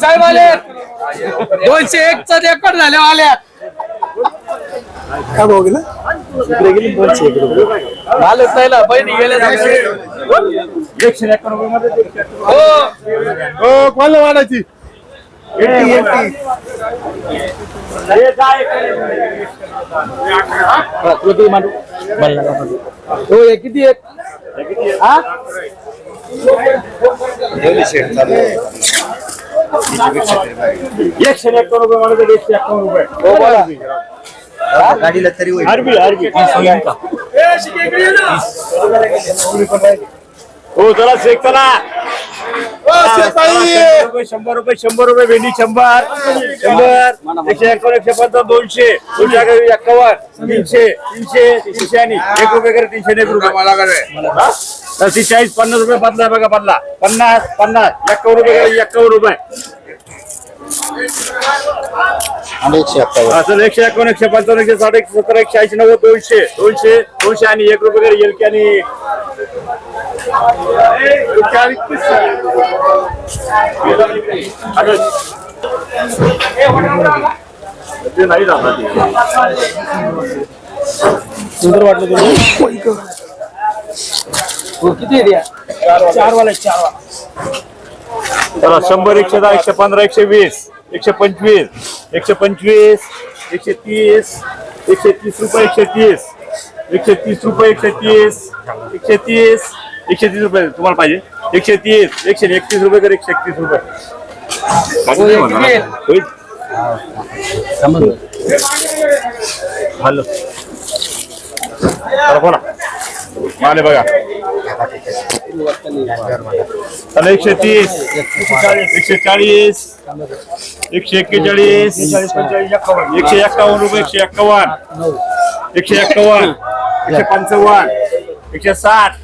साहेब आले दोनशे एक चा रेकॉर्ड झाले आल्या काय भाऊ गेला? मालच नाही ना बहिणी गेल्या हो. हो. कोणाला वाढायची? हो हे किती हा एकशे एकावन्न रुपये मला तर एकशे एकावन्न रुपये. हो बोला. गाडीला तरी होईल. आरबी आरबी. हो चला शेख चला. शंभर रुपये शंभर रुपये शंभर रुपये भेंडी शंभर. शंभर. एकशे एकावन्न एकशे पंचावन्न दोनशे. दोनशे अकरा, एक्कावन्न तीनशे तीनशे तीनशे आणि एक रुपये करे तीनशे एक रुपये. मला करे तशी चाळीस पन्नास रुपये बदला बघा बदला. पन्नास पन्नास एक्कावन्न रुपये एक्कावन्न रुपये. एकशे अठ्ठावन्न असं एकशे एकावन्न एकशे पंचावन्न एकशे साठ एकशे सत्तर एकशे ऐंशी नव्वद दोनशे दोनशे दोनशे आणि एक रुपये करे एलकी आणि ते नाही जातात सुंदर वाटलं तुला हो किती चार वाला. चार वाला चला शंभर एकशे दहा एकशे पंधरा एकशे वीस एकशे पंचवीस एकशे पंचवीस एकशे तीस एकशे तीस रुपये एकशे तीस एकशे तीस रुपये एकशे तीस एकशे तीस एकशे तीस रुपये तुम्हाला पाहिजे. एकशे तीस एकशे एकतीस रुपये कर एकशे एकतीस रुपये? होईल? चला बोला. माने बघा. चला एकशे तीस. एकशे चाळीस. एकशे एक्केचाळीस. एकशे एक्कावन्न रुपये एकशे एक्कावन्न. एकशे एक्कावन्न. एकशे पंचावन्न. एकशे साठ.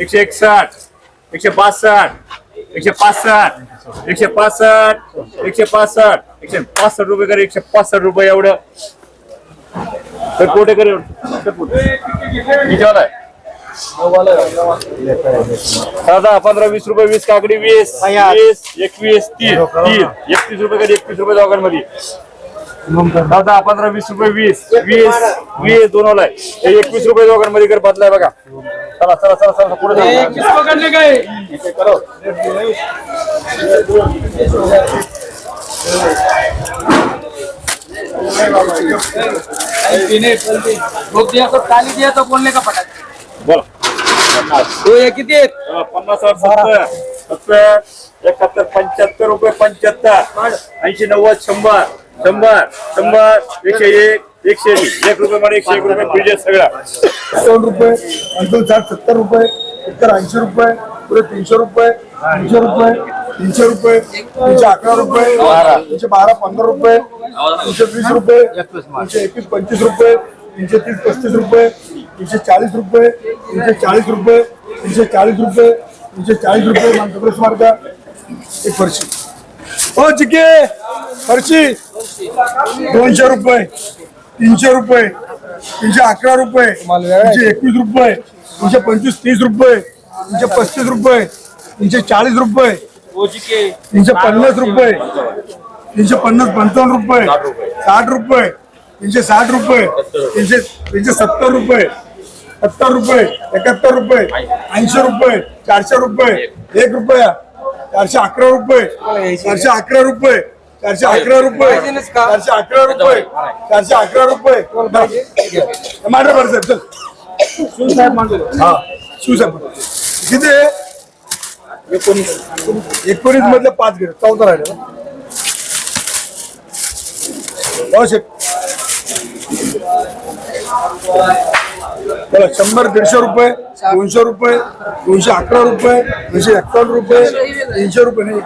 एकशे एकसष्ट. एकशे बासष्ट. एकशे पासष्ट. एकशे पासष्ट. एकशे पासष्ट. एकशे पासष्ट रुपये करे एकशे पासष्ट रुपये एवढं. तर कोठे करे आहे दादा पंद्रह वीस रुपये वीस काकडी वीस वीस एकवीस तीस तीस एकतीस रुपये कधी एकतीस रुपये दोघांमध्ये. दादा पंधरा वीस रुपये वीस वीस वीस दोन हे एकवीस रुपये दोघांमध्ये कर बदलाय बघा. चला चला चला चला पुढे काय? दिया तो दिया तो बोलने का पटा बोला. हे किती आहेत? पन्नास सत्तर. सत्तर एकाहत्तर पंच्याहत्तर रुपये पंच्याहत्तर. ऐंशी नव्वद शंभर. शंभर. शंभर. एकशे एक. एकशे एक. एक रुपये मध्ये एकशे एक रुपये तुझे सगळा दोन रुपये. साठ सत्तर रुपये. इतर ऐंशी रुपये. पुढे तीनशे रुपये. तीनशे रुपये. तीनशे रुपये. तीनशे अकरा रुपये. तीनशे बारा पंधरा रुपये. तीनशे वीस रुपये. तीनशे एकवीस पंचवीस रुपये. तीनशे तीस पस्तीस रुपये. तीनशे चाळीस रुपये तीनशे चाळीस रुपये तीनशे चाळीस रुपये तीनशे चाळीस रुपये मानकप्रेस मार्ग एक फरशी हो चिके फरशी दोनशे रुपये तीनशे रुपये तीनशे अकरा रुपये तीनशे एकवीस रुपये तीनशे पंचवीस तीस रुपये तीनशे पस्तीस रुपये तीनशे चाळीस रुपये तीनशे पन्नास रुपये तीनशे पन्नास पंचावन्न रुपये साठ रुपये तीनशे साठ रुपये तीनशे तीनशे सत्तर रुपये सत्तर रुपये एकाहत्तर रुपये ऐंशी रुपये चारशे रुपये एक रुपया चारशे अकरा रुपये चारशे अकरा रुपये चारशे अकरा रुपये चारशे अकरा रुपये चारशे अकरा रुपये. मांडे बरं साहेब चल. हा शिवसाहेब किती? एकोणीस एकोणीस मधले पाच गेले चौदा राहिले. ना? शंभर दीडशे रुपये दोनशे रुपये दोनशे अकरा रुपये दोनशे एक्कावन्न रुपये तीनशे रुपये नाही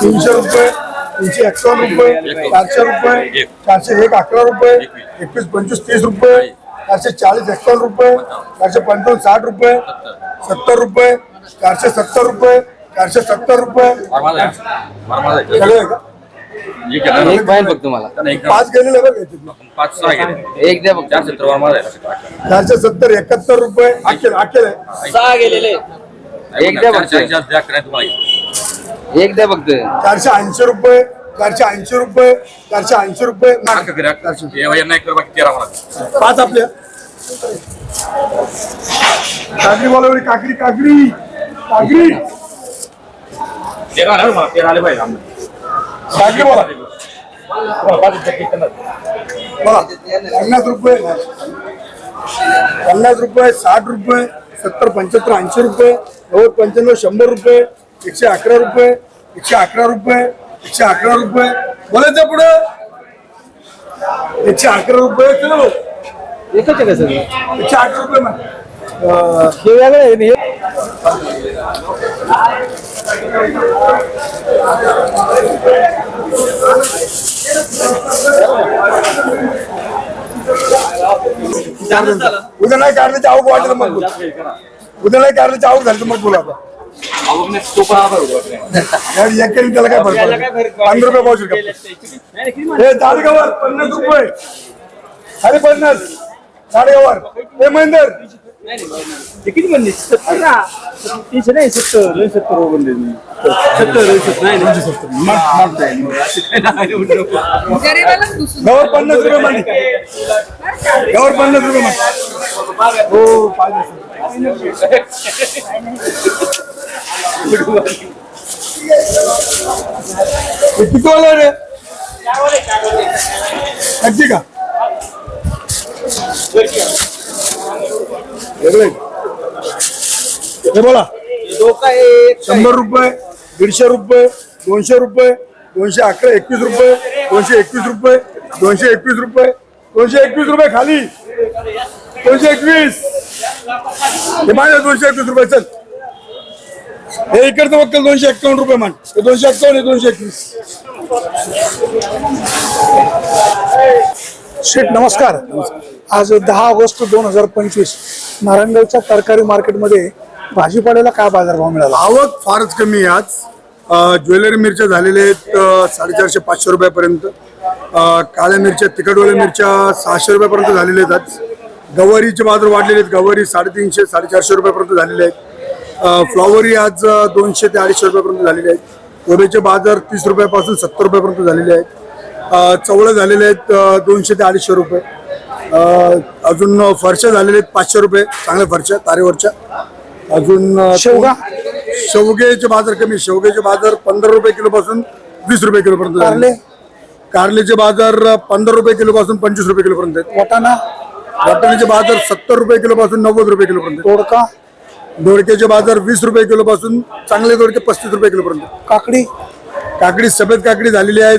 तीनशे रुपये तीनशे एक्कावन्न रुपये चारशे रुपये चारशे एक अकरा रुपये एकवीस पंचवीस तीस रुपये चारशे चाळीस एक्कावन्न रुपये चारशे पंचावन्न साठ रुपये सत्तर रुपये चारशे सत्तर रुपये चारशे सत्तर रुपये. सगळे का? एक पाहिजे फक्त मला. पाच गेलेले बघ याच्यातनं. पाच सहा गेले. एक द्या फक्त. चार सत्तर वर माझा आहे. चारशे सत्तर एकाहत्तर रुपये. अखेर अखेर आहे. सहा गेलेले. एक द्या चारशे फक्त द्या तुम्हाला. एक द्या फक्त. चारशे ऐंशी रुपये चारशे ऐंशी रुपये चारशे ऐंशी रुपये. नाक करा. हे यांना एक कर बाकी तेरा मला. पाच आपल्या काकडी बोलावली काकडी काकडी. काकडी. तेरा मला आले पाहिजे बोला पन्नास रुपये पन्नास रुपये साठ रुपये सत्तर पंच्याहत्तर ऐंशी रुपये नव्वद पंच्याण्णव शंभर रुपये एकशे अकरा रुपये एकशे अकरा रुपये एकशे अकरा रुपये बोलायचं पुढं एकशे अकरा रुपये किलो एकच आहे का सगळं एकशे अकरा रुपये हे वेगळं आहे हे उद्या नाही कारल्याची आवक वाटलं मग उद्या नाही कारल्याची आवक झालं मग बोला आता. त्याला काय फरक पंधरा रुपये पाहू का हे दाडगावर पन्नास रुपये. साडे पन्नास. साडेगावर हे महेंदर. किती म्हणले? सत्तर? ना तीनशे नाही सत्तर. सत्तर म्हणले सत्तर सत्तर. नाही गरीबालाच घुसून गावर पन्नास रुपये मांडी गावर पन्नास रुपये मांडी हो पाहिजे हे किती वाला रे? का? वेगळे. हे बोला. शंभर रुपये दीडशे रुपये दोनशे रुपये दोनशे अकरा एकवीस रुपये दोनशे एकवीस रुपये दोनशे एकवीस रुपये दोनशे एकवीस रुपये खाली. दोनशे एकवीस. हे माझ्या दोनशे एकवीस रुपये चल. हे इकडचं वक्कल दोनशे एक्कावन्न रुपये मान हे दोनशे एक्कावन्न हे दोनशे एकवीस. शेठ नमस्कार. आज दहा ऑगस्ट दोन हजार पंचवीस नारायणगावच्या तरकारी मार्केटमध्ये भाजीपाल्याला काय बाजारभाव मिळाला? आवक फारच कमी आहे आज. ज्वेलरी मिरच्या झालेल्या आहेत साडेचारशे पाचशे रुपयापर्यंत. काळ्या मिरच्या तिखटवाल्या मिरच्या सहाशे रुपयापर्यंत झालेल्या आहेत आज. गवारीचे बाजार वाढलेले आहेत. गवारी साडेतीनशे साडेचारशे रुपयापर्यंत झालेले आहेत. फ्लॉवरी आज दोनशे ते अडीचशे रुपयापर्यंत झालेले आहेत. कोबीचे बाजार तीस रुपयापासून सत्तर रुपयापर्यंत झालेले आहेत. चवळे झालेले आहेत दोनशे ते अडीचशे रुपये. अजून फरशा झालेल्या आहेत पाचशे रुपये. चांगल्या फरशा तारेवरच्या. अजून शेवगा? शेवग्याचे बाजार कमी शेवग्याचे बाजार पंधरा रुपये किलो पासून वीस रुपये किलो पर्यंत कारले? कारलेचे बाजार पंधरा रुपये किलो पासून पंचवीस रुपये किलो पर्यंत आहेत. वाटाणा? वाटाण्याचे बाजार सत्तर रुपये किलो पासून नव्वद रुपये किलो पर्यंत आहेत. दोडका? दोडक्याचे बाजार वीस रुपये किलो पासून चांगले दोडके पस्तीस रुपये किलो पर्यंत आहेत. काकडी? काकडी सफेद काकडी झालेली आहे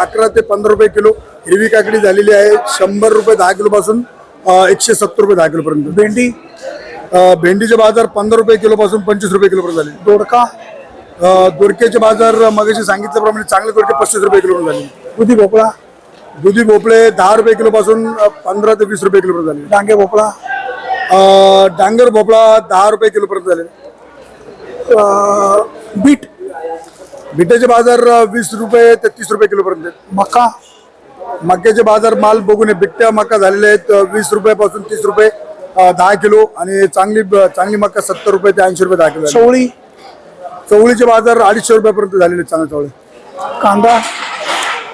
अकरा ते पंधरा रुपये किलो. हिरवी काकडी झालेली आहे शंभर रुपये दहा किलो पासून अ, एकशे सत्तर रुपये दहा किलो पर्यंत भेंडी भेंडीचे बाजार पंधरा रुपये किलो पासून पंचवीस रुपये किलो पर्यंत झाले. दोडका? दोडक्याचे बाजार मगाशी सांगितल्याप्रमाणे चांगले दोडके पस्तीस रुपये किलो झाले. दुधी भोपळा? दुधी भोपळे दहा रुपये किलो पासून अ, पंधरा ते वीस रुपये किलो पर्यंत झाले. डांगे भोपळा? डांगर भोपळा दहा रुपये किलो पर्यंत झाले बीट? बिट्याचे बाजार वीस रुपये ते तीस रुपये किलो पर्यंत आहेत. मका? मक्याचे बाजार माल बघून आहे. बिट्ट्या मका झालेले आहेत. वीस रुपयापासून तीस रुपये अ, दहा किलो आणि चांगली चांगली मका सत्तर रुपये ते ऐंशी रुपये दहा किलो. चवळी? चवळीचे बाजार अडीचशे रुपयापर्यंत झालेले आहेत चांगले चवळे. कांदा?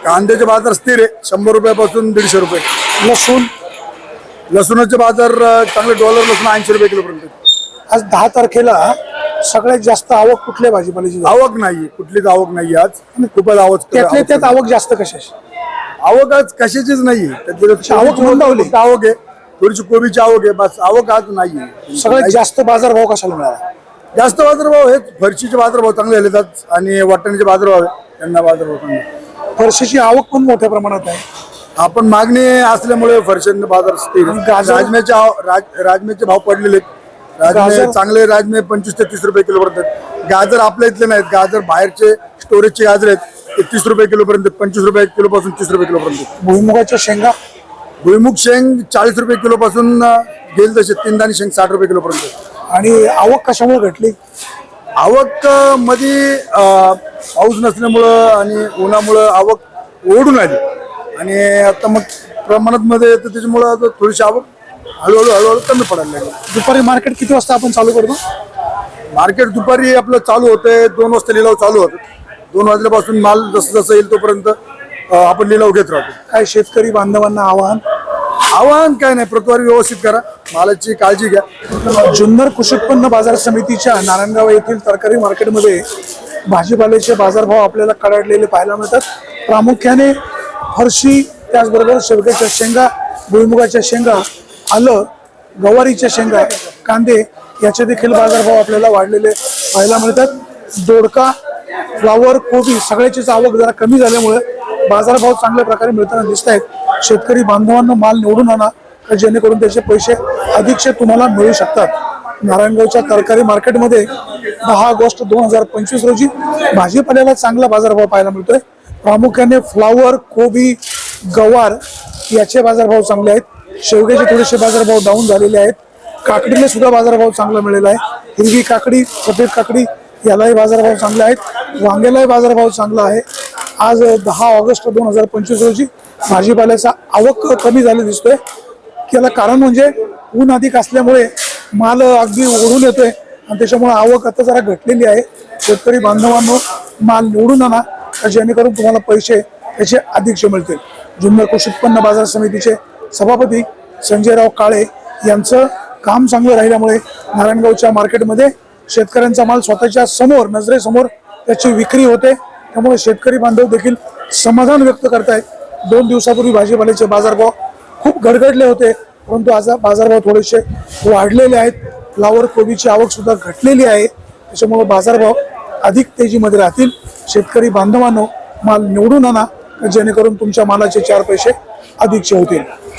कांद्याचे बाजार स्थिर आहे. शंभर रुपयापासून दीडशे रुपये. लसूण? लसूणाचे बाजार अ, चांगले डॉलर लसूण ऐंशी रुपये किलो पर्यंत आज दहा तारखेला सगळ्यात जास्त आवक कुठल्या भाजीपाल्याची झाली? आवक नाही कुठलीच आवक नाही आज. खूपच आवक त्यातल्या त्यात आवक जास्त कशाची? आवक आज कशाचीच नाही त्यातली आवक मंदावली. आवक आहे. थोडीशी कोबीची आवक आहे. बस आवक आज नाही सगळ्यात जास्त बाजारभाव कशाला मिळाला? जास्त बाजारभाव हे फरशीचे बाजारभाव चांगले झाले आज. आणि वाटाण्याचे बाजारभाव आहे. त्यांना बाजारभाव चांगले फरशीची आवक पण मोठ्या प्रमाणात आहे. आपण मागणी असल्यामुळे फरशांचे बाजार स्थिर. गाजर? राजम्याचे आव- राज- राजम्याचे भाव पडलेले आहेत. राजमे? चांगले राजमे पंचवीस ते तीस रुपये किलो पर्यंत गाजर आपल्या इथले नाहीत. गाजर बाहेरचे स्टोरेजचे गाजर आहेत. ते तीस रुपये किलो पर्यंत पंचवीस रुपये किलो पासून तीस रुपये किलो पर्यंत भुईमुगाच्या शेंगा? भुईमुग शेंग चाळीस रुपये किलो पासून गेल तसे. तीन दाणी शेंग साठ रुपये किलो पर्यंत आणि आवक कशामुळे घटली? आवकमध्ये पाऊस नसल्यामुळं आणि उन्हामुळं आवक ओढून आली. आणि आता मग प्रमाणात मध्ये येतं त्याच्यामुळं थोडीशी आवक हळूहळू हळूहळू कमी पडायला लागली. दुपारी मार्केट किती वाजता आपण चालू करतो? मार्केट दुपारी आपलं चालू होतंय. दोन वाजता लिलाव चालू होतं दोन वाजल्यापासून माल जसं जसं येईल तोपर्यंत अं, आपण लिलाव घेत राहतो. काय शेतकरी बांधवांना आवाहन? आव्हान काय नाही. प्रतवारी व्यवस्थित करा. मालाची काळजी घ्या. जुन्नर कृषी उत्पन्न बाजार समितीच्या नारायणगाव येथील तरकारी मार्केटमध्ये भाजीपाल्याचे बाजारभाव आपल्याला कडाडलेले पाहायला मिळतात. प्रामुख्याने फरशी त्याचबरोबर शेवग्याच्या शेंगा भुईमुगाच्या शेंगा आलं गवारीच्या शेंगा कांदे याचे देखील बाजारभाव आपल्याला वाढलेले पाहायला मिळतात. दोडका फ्लावर कोबी सगळ्याचीच आवक जरा कमी झाल्यामुळे बाजारभाव चांगल्या प्रकारे मिळताना दिसत आहेत. शेतकरी बांधवांना माल निवडून आणा जेणेकरून त्याचे पैसे अधिकचे तुम्हाला मिळू शकतात. नारायणगावच्या तरकारी मार्केटमध्ये दहा ऑगस्ट दोन हजार पंचवीस रोजी भाजीपाल्याला चांगला बाजारभाव पाहायला मिळतोय. प्रामुख्याने फ्लावर कोबी गवार याचे बाजारभाव चांगले आहेत. शेवग्याचे थोडेसे बाजारभाव डाऊन झालेले आहेत. काकडीला सुद्धा बाजारभाव चांगला मिळाला आहे. हिरवी काकडी सफेद काकडी यालाही बाजारभाव चांगले आहेत. वांग्यालाही बाजारभाव चांगला आहे. आज दहा ऑगस्ट दोन हजार पंचवीस रोजी भाजीपाल्याचा आवक कमी झाली दिसतोय. याला कारण म्हणजे ऊन अधिक असल्यामुळे माल अगदी ओढून येतोय. आणि त्याच्यामुळे आवक आता जरा घटलेली आहे. शेतकरी बांधवांनो माल निवडून आणा. जेणेकरून तुम्हाला पैसे त्याचे अधिकचे मिळतील. जुन्नर कृषी उत्पन्न बाजार समितीचे सभापती संजयराव काळे यांचं काम चांगलं राहिल्यामुळे नारायणगावच्या मार्केटमध्ये शेतकऱ्यांचा माल स्वतःच्या समोर नजरेसमोर त्याची विक्री होते. त्यामुळे शेतकरी बांधव देखील समाधान व्यक्त करतायत. दोन दिवसापूर्वी भाजीपाल्याचे बाजारभाव खूप गडगडले होते परंतु आज बाजारभाव थोडेसे वाढलेले आहेत. फ्लावर कोबीची आवकसुद्धा घटलेली आहे. त्याच्यामुळं बाजारभाव अधिक तेजीमध्ये राहतील. शेतकरी बांधवांनो माल निवडून आणा जेणेकरून तुमच्या मालाचे चार पैसे अधिकचे होतील.